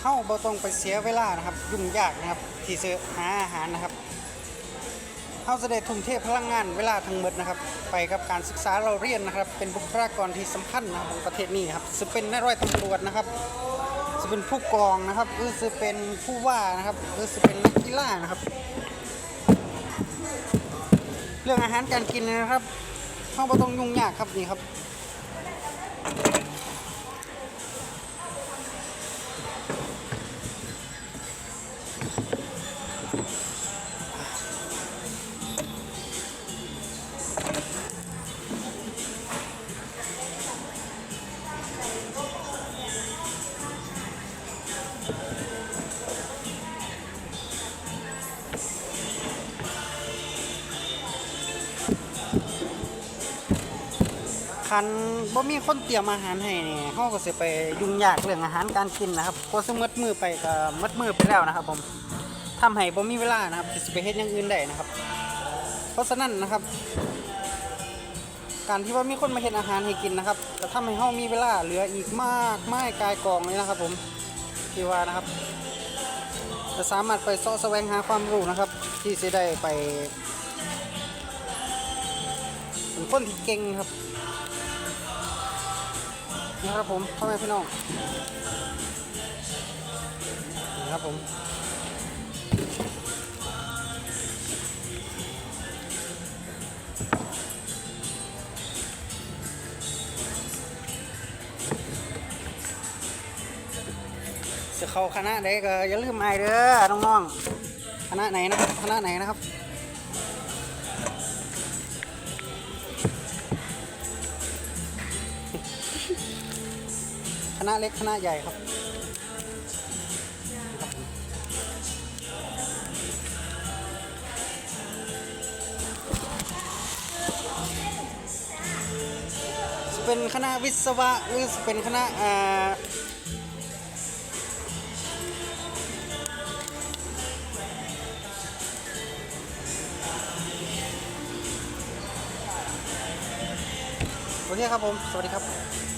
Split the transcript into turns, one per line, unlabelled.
เข้าบ่ต้องไปเสียเวลานะครับ ยุ่งยากนะครับ ที่จะหาอาหารนะครับเข้าจะได้ทุ่มเทพลังงานเวลาทั้งหมดนะครับ ไปกับการศึกษาเราเรียนนะครับ เป็นบุคลากรที่สำคัญนะครับของประเทศนี้ครับจะเป็นนายร้อยตำรวจนะครับจะเป็นผู้กองนะครับหรือจะเป็นผู้ว่านะครับหรือจะเป็นนักกีฬานะครับเรื่องอาหารการกินนะครับเข้าบ่ต้องยุ่งยากครับนี่ครับ คันบ่มีคนเตรียมอาหารให้นี่เฮาก็สิไปยุ่งยากเรื่องอาหารการกินนะครับก็ซึ่งมดมือไปก็มดมือไปแล้วนะครับ ผมทำให้บ่มีเวลานะครับสิไปเฮ็ดอย่างอื่นได้นะครับ เพราะฉะนั้นนะครับ การที่ว่ามีคนมาเฮ็ดอาหารให้กินนะครับจะทำให้เฮามีเวลาเหลืออีกมากมายกายกองเลยนะครับ ผมที่ว่านะครับจะสามารถไปเสาะแสวงหาความรู้นะครับ ที่สิได้ไปเป็นคนที่เก่งครับ นี่ครับผมพ่อแม่พี่น้องนี่ครับผมจะเข้าคณะใดก็อย่าลืมไอายเด้อน้องๆคณะไหนนะครับคณะไหนนะครับ ณะเล็กคณะใหญ่ครับเป็นคณะวิศวะหรือเป็นคณะเอ่อโอเคครับผม สวัสดีครับ